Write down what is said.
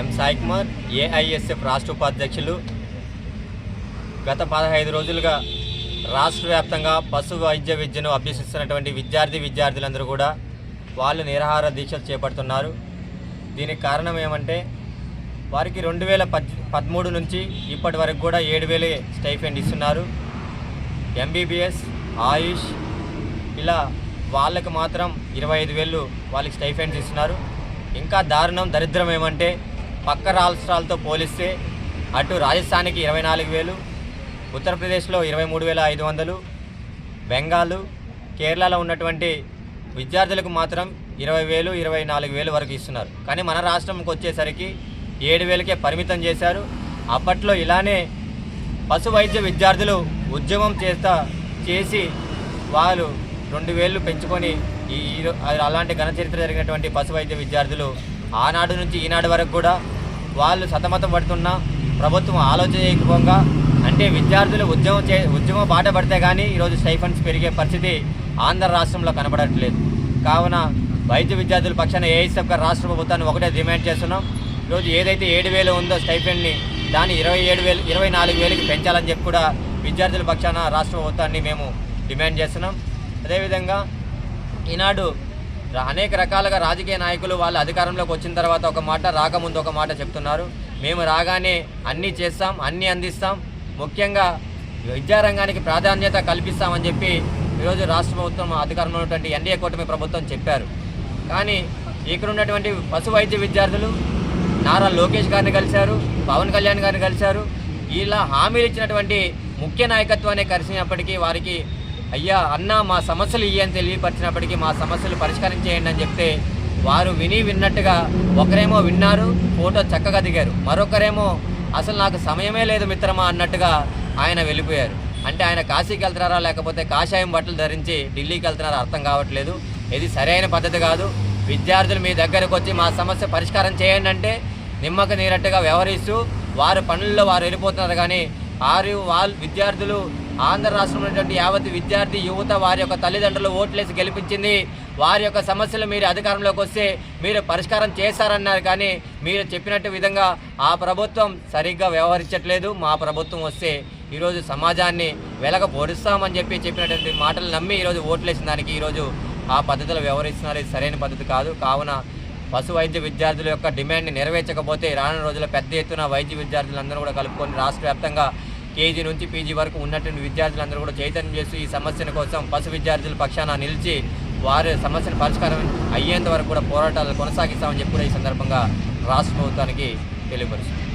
ఎం Sai Kumar AISF రాష్ట్ర ఉపాధ్యక్షులు. గత పదహైదు రోజులుగా రాష్ట్ర వ్యాప్తంగా పశు వైద్య విద్యను అభ్యసిస్తున్నటువంటి విద్యార్థి విద్యార్థులందరూ కూడా వాళ్ళు నిరాహార దీక్షలు చేపడుతున్నారు. దీనికి కారణం ఏమంటే వారికి రెండు వేల పద్ పదమూడు నుంచి ఇప్పటి వరకు కూడా ఏడు వేలే స్టైఫెండ్ ఇస్తున్నారు. ఎంబీబీఎస్ ఆయుష్ ఇలా వాళ్ళకు మాత్రం ఇరవై ఐదు వేలు వాళ్ళకి స్టైఫెండ్స్ ఇస్తున్నారు. ఇంకా దారుణం దరిద్రం ఏమంటే పక్క రాష్ట్రాలతో పోలిస్తే అటు రాజస్థాన్కి ఇరవై నాలుగు వేలు ఉత్తరప్రదేశ్లో ఇరవై మూడు వేల ఐదు వందలు బెంగాలు కేరళలో ఉన్నటువంటి విద్యార్థులకు మాత్రం ఇరవై వేలు ఇరవై నాలుగు వేలు వరకు ఇస్తున్నారు. కానీ మన రాష్ట్రంకి వచ్చేసరికి ఏడు వేలకే పరిమితం చేశారు. అప్పట్లో ఇలానే పశు వైద్య విద్యార్థులు ఉద్యమం చేస్తా చేసి వాళ్ళు రెండు వేలు పెంచుకొని ఈ అలాంటి ఘనచరిత్ర జరిగినటువంటి పశు వైద్య విద్యార్థులు ఆనాడు నుంచి ఈనాడు వరకు కూడా వాళ్ళు సతమతం పడుతున్న ప్రభుత్వం ఆలోచన చేయకపోగా అంటే విద్యార్థులు ఉద్యమం చే ఉద్యమం బాట పడితే కానీ ఈరోజు స్టైఫండ్స్ పెరిగే పరిస్థితి ఆంధ్ర రాష్ట్రంలో కనబడట్లేదు. కావున వైద్య విద్యార్థుల పక్షాన ఏఐసీఎఫ్ గారు రాష్ట్ర ప్రభుత్వాన్ని ఒకటే డిమాండ్ చేస్తున్నాం. ఈరోజు ఏదైతే ఏడు వేలు ఉందో స్టైఫెండ్ని దాన్ని ఇరవై ఏడు వేలు ఇరవై నాలుగు వేలకి పెంచాలని చెప్పి కూడా విద్యార్థుల పక్షాన రాష్ట్ర ప్రభుత్వాన్ని మేము డిమాండ్ చేస్తున్నాం. అదేవిధంగా ఈనాడు అనేక రకాలుగా రాజకీయ నాయకులు వాళ్ళ అధికారంలోకి వచ్చిన తర్వాత ఒక మాట రాకముందు ఒక మాట చెప్తున్నారు. మేము రాగానే అన్నీ చేస్తాం అన్నీ అందిస్తాం. ముఖ్యంగా విద్యారంగానికి ప్రాధాన్యత కల్పిస్తామని చెప్పి ఈరోజు రాష్ట్ర ప్రభుత్వం అధికారంలో ఉన్నటువంటి ఎన్డీఏ కూటమి ప్రభుత్వం చెప్పారు. కానీ ఇక్కడ ఉన్నటువంటి పశు వైద్య విద్యార్థులు నారా లోకేష్ గారిని కలిశారు పవన్ కళ్యాణ్ గారిని కలిశారు. ఇలా హామీలు ఇచ్చినటువంటి ముఖ్య నాయకత్వాన్ని కలిసినప్పటికీ వారికి అయ్యా అన్న మా సమస్యలు ఇయ్యి అని తెలియపరిచినప్పటికీ మా సమస్యలు పరిష్కారం చేయండి అని చెప్తే వారు విని విన్నట్టుగా ఒకరేమో విన్నారు ఫోటో చక్కగా దిగారు. మరొకరేమో అసలు నాకు సమయమే లేదు మిత్రమా అన్నట్టుగా ఆయన వెళ్ళిపోయారు. అంటే ఆయన కాశీకి వెళ్తున్నారా లేకపోతే కాషాయం బట్టలు ధరించి ఢిల్లీకి వెళ్తున్నారా అర్థం కావట్లేదు. ఇది సరైన పద్ధతి కాదు. విద్యార్థులు మీ దగ్గరకు వచ్చి మా సమస్య పరిష్కారం చేయండి అంటే నిమ్మక నీరట్టుగా వ్యవహరిస్తూ వారి పనుల్లో వారు వెళ్ళిపోతున్నారు కానీ వారు వాళ్ళు విద్యార్థులు ఆంధ్ర రాష్ట్రంలో ఉన్నటువంటి యావత్ విద్యార్థి యువత వారి యొక్క తల్లిదండ్రులు ఓట్లేసి గెలిపించింది. వారి యొక్క సమస్యలు మీరు అధికారంలోకి వస్తే మీరు పరిష్కారం చేశారన్నారు కానీ మీరు చెప్పినట్టు విధంగా ఆ ప్రభుత్వం సరిగ్గా వ్యవహరించట్లేదు. మా ప్రభుత్వం వస్తే ఈరోజు సమాజాన్ని వెలగ పొడుస్తామని చెప్పి చెప్పినటువంటి మాటలు నమ్మి ఈరోజు ఓట్లేసిన దానికి ఈరోజు ఆ పద్ధతిలో వ్యవహరిస్తున్నారు. ఇది సరైన పద్ధతి కాదు. కావున పశు వైద్య విద్యార్థుల యొక్క డిమాండ్ని నెరవేర్చకపోతే రానున్న రోజుల్లో పెద్ద ఎత్తున వైద్య విద్యార్థులందరూ కూడా కలుపుకొని రాష్ట్ర వ్యాప్తంగా కేజీ నుంచి పీజీ వరకు ఉన్నటువంటి విద్యార్థులందరూ కూడా చైతన్యం చేస్తూ ఈ సమస్యల కోసం పశు విద్యార్థుల పక్షాన నిలిచి వారి సమస్యను పరిష్కారం అయ్యేంత వరకు కూడా పోరాటాలు కొనసాగిస్తామని చెప్పి ఈ సందర్భంగా రాష్ట్ర ప్రభుత్వానికి తెలియపరుస్తుంది